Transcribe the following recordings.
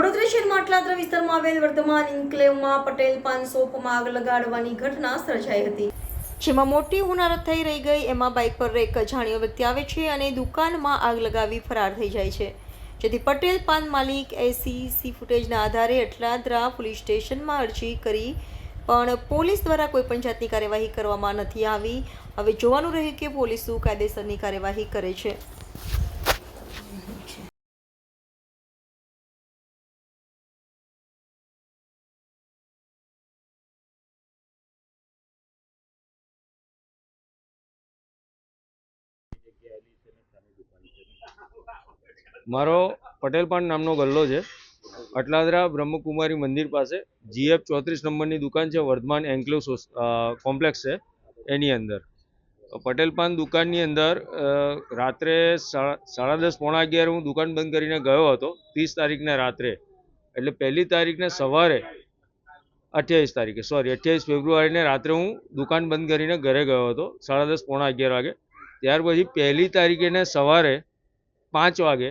વડોદરા શહેરમાં અટલાદરા વિસ્તારમાં આવેલ વર્તમાન ઇન્કલેવમાં પટેલ પાન શોપમાં આગ લગાડવાની ઘટના સર્જાઈ હતી. જેમાં મોટી હોનારત થઈ રહી ગઈ, એમાં બાઇક પર એક અજાણ્યો વ્યક્તિ આવે છે અને દુકાનમાં આગ લગાવી ફરાર થઈ જાય છે. જેથી પટેલ પાન માલિક એસીસી ફૂટેજના આધારે અટલાદરા પોલીસ સ્ટેશનમાં અરજી કરી, પણ પોલીસ દ્વારા કોઈ પણ જાતની કાર્યવાહી કરવામાં નથી આવી. હવે જોવાનું રહ્યું કે પોલીસ શું કાયદેસરની કાર્યવાહી કરે છે. મારો પટેલ પાન નામનો ગલ્લો છે. અટલાદરા બ્રહ્મકુમારી મંદિર પાસે જીએફ ચોત્રીસ નંબરની દુકાન છે, વર્ધમાન એન્કલેવ કોમ્પ્લેક્સ છે, એની અંદર. પટેલ પાન દુકાનની અંદર રાત્રે સાડા દસ પોણા અગિયાર હું દુકાન બંધ કરીને ગયો હતો, ત્રીસ તારીખને રાત્રે. એટલે પહેલી તારીખને સવારે અઠ્યાવીસ તારીખે, સોરી, અઠ્યાવીસ ફેબ્રુઆરીને રાત્રે હું દુકાન બંધ કરીને ઘરે ગયો હતો, સાડા દસ પોણા અગિયાર વાગે. ત્યાર પછી પહેલી તારીખેને સવારે પાંચ વાગે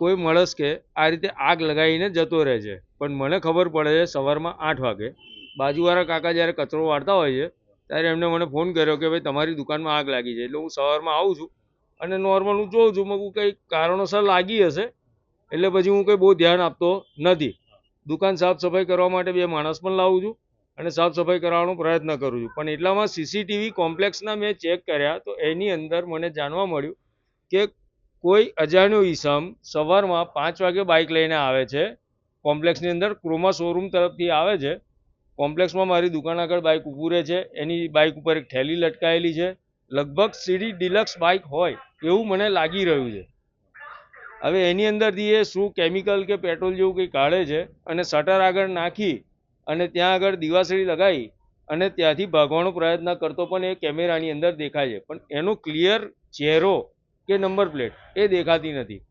કોઈ માણસ કે આ રીતે આગ લગાવીને જતો રહે છે. પણ મને ખબર પડે છે સવારમાં આઠ વાગે. બાજુવાળા કાકા જ્યારે કચરો વાળતા હોય છે, ત્યારે એમને મને ફોન કર્યો કે ભાઈ તમારી દુકાનમાં આગ લાગી છે, એટલે હું સવારમાં આવું છું અને નોર્મલ હું જોઉં છું, મગું કંઈ કારણોસર લાગી હશે, એટલે પછી હું કંઈ બહુ ધ્યાન આપતો નથી. દુકાન સાફ સફાઈ કરવા માટે બે માણસ પણ લાવું છું અને સાફ સફાઈ કરવાનો પ્રયત્ન કરું છું. પણ એટલામાં સીસીટીવી કોમ્પ્લેક્સના મેં ચેક કર્યા તો એની અંદર મને જાણવા મળ્યું કે કોઈ અજાણ્યો ઈસમ સવારમાં પાંચ વાગે બાઇક લઈને આવે છે. કોમ્પ્લેક્સની અંદર ક્રોમા શોરૂમ તરફથી આવે છે. કોમ્પ્લેક્સમાં મારી દુકાન આગળ બાઇક ઊભું રહે છે. એની બાઇક ઉપર એક થેલી લટકાયેલી છે. લગભગ સીડી ડિલક્સ બાઇક હોય એવું મને લાગી રહ્યું છે. હવે એની અંદરથી એ શું કેમિકલ કે પેટ્રોલ જેવું કંઈ કાઢે છે અને શટર આગળ નાખી અને ત્યાં આગળ દિવાસળી લગાવી અને ત્યાંથી ભાગવાનો પ્રયત્ન કરતો પણ એ કેમેરાની અંદર દેખાય છે. પણ એનો ક્લિયર ચહેરો કે નંબર પ્લેટ એ દેખાતી નથી.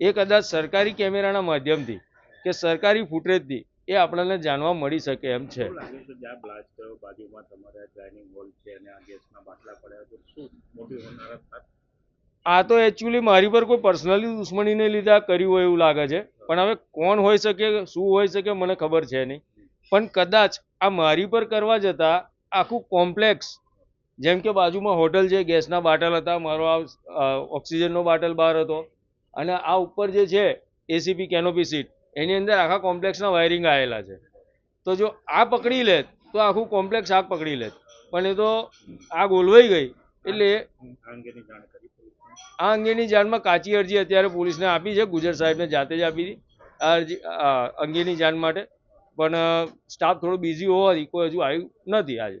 એ કદાચ સરકારી કેમેરાના માધ્યમથી કે સરકારી ફૂટેજથી એ આપણને જાણવા મળી શકે એમ છે. આ તો એકચ્યુઅલી મારી પર કોઈ પર્સનલી દુશ્મનીને લીધે આ કર્યું હોય એવું લાગે છે. પણ હવે કોણ હોઈ શકે શું હોઈ શકે મને ખબર છે નહીં. પણ કદાચ આ મારી પર કરવા જતાં આખું કોમ્પ્લેક્સ જેમ કે બાજુમાં હોટલ છે, ગેસના બાટલ હતા, મારો આ ઓક્સિજનનો બાટલ બહાર હતો. અને આ ઉપર જે છે એસીપી કેનોપી સીટ એની અંદર આખા કોમ્પ્લેક્સના વાયરિંગ આવેલા છે. તો જો આ પકડી લેત, તો આખું કોમ્પ્લેક્સ આગ પકડી લેત. પણ એ તો આગ ઓલવાઈ ગઈ, એટલે આ અંગેની જાણમાં કાચી અરજી અત્યારે પોલીસને આપી છે, ગુજર સાહેબને જાતે જ આપી હતી આ અરજી અંગેની જાણ માટે. પણ સ્ટાફ થોડો બિઝી હોવાથી કોઈ હજુ આવ્યું નથી આજે.